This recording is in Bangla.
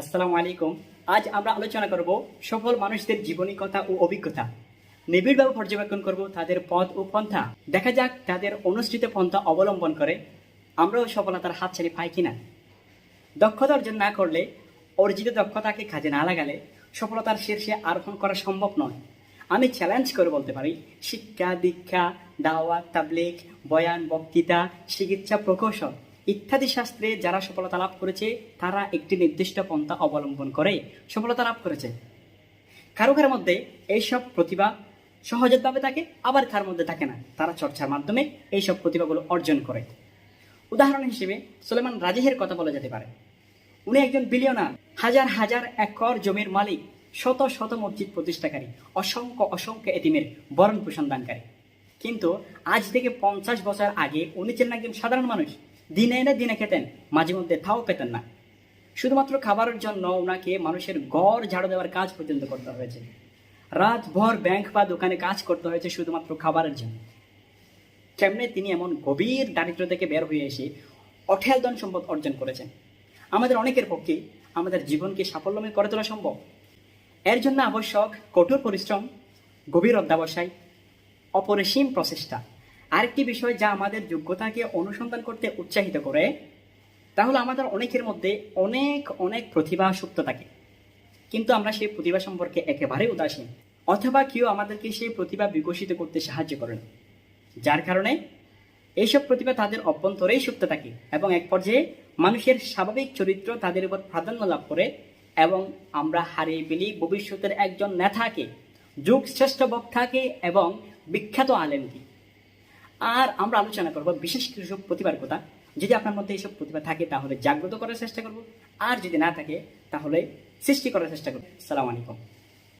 আসসালামু আলাইকুম। আজ আমরা আলোচনা করব সফল মানুষদের জীবনী কথা ও অভিজ্ঞতা। নিবিড়ভাবে পর্যবেক্ষণ করব তাদের পথ ও পন্থা। দেখা যাক তাদের অনুষ্ঠিত পন্থা অবলম্বন করে আমরাও সফলতার হাত ছেড়ে পাই কিনা। দক্ষতা অর্জন না করলে অর্জিত দক্ষতাকে কাজে না লাগালে সফলতার শীর্ষে আরোহণ করা সম্ভব নয়। আমি চ্যালেঞ্জ করে বলতে পারি, শিক্ষা, দীক্ষা দাওয়া তাবলিক বয়ান, বক্তৃতা, চিকিৎসা, প্রকৌশল ইত্যাদি শাস্ত্রে যারা সফলতা লাভ করেছে, তারা একটি নির্দিষ্ট পন্থা অবলম্বন করে সফলতা লাভ করেছে। কারও কারোর মধ্যে এইসব প্রতিভা সহজতভাবে থাকে, আবার কার মধ্যে থাকে না। তারা চর্চার মাধ্যমে এইসব প্রতিভাগুলো অর্জন করে। উদাহরণ হিসেবে সুলেমান রাজিহের কথা বলা যেতে পারে। উনি একজন বিলিয়নার, হাজার হাজার একর জমির মালিক, শত শত মসজিদ প্রতিষ্ঠাকারী, অসংখ্য অসংখ্য এতিমের বরণ পোষণ দানকারী। কিন্তু আজ থেকে পঞ্চাশ বছর আগে উনি ছিলেন একজন সাধারণ মানুষ। দিনে এনে দিনে খেতেন, মাঝে মধ্যে তাও পেতেন না। শুধুমাত্র খাবারের জন্য ওনাকে মানুষের গড় ঝাড়ু দেওয়ার কাজ পর্যন্ত করতে হয়েছে। রাতভর ব্যাংক বা দোকানে কাজ করতে হয়েছে শুধুমাত্র খাবারের জন্য। কেমনে তিনি এমন গভীর দারিদ্র থেকে বের হয়ে এসে অঠেল ধন সম্পদ অর্জন করেছেন? আমাদের অনেকের পক্ষে আমাদের জীবনকে সাফল্যময় করে তোলা সম্ভব। এর জন্য আবশ্যক কঠোর পরিশ্রম, গভীর অধ্যাবসায়, অপরিসীম প্রচেষ্টা। আরেকটি বিষয় যা আমাদের যোগ্যতাকে অনুসন্ধান করতে উৎসাহিত করে তাহলে আমাদের অনেকের মধ্যে অনেক অনেক প্রতিভা সুপ্ত থাকে। কিন্তু আমরা সেই প্রতিভা সম্পর্কে একেবারে উদাসীন, অথবা কেউ আমাদেরকে সেই প্রতিভা বিকশিত করতে সাহায্য করেন যার কারণে এইসব প্রতিভা তাদের অভ্যন্তরেই সুপ্ত থাকে এবং এক পর্যায়ে মানুষের স্বাভাবিক চরিত্র তাদের উপর প্রাধান্য লাভ করে এবং আমরা হারিয়ে ফেলি ভবিষ্যতের একজন নেতাকে যুগ শ্রেষ্ঠ বক্তাকে এবং বিখ্যাত আলেমকে। আর আমরা আলোচনা করব বিশেষ কিছু প্রতিভার কথা। যদি আপনার মধ্যে এইসব প্রতিভা থাকে, তাহলে জাগ্রত করার চেষ্টা করব। আর যদি না থাকে, তাহলে সৃষ্টি করার চেষ্টা করব। সালাম আলাইকুম।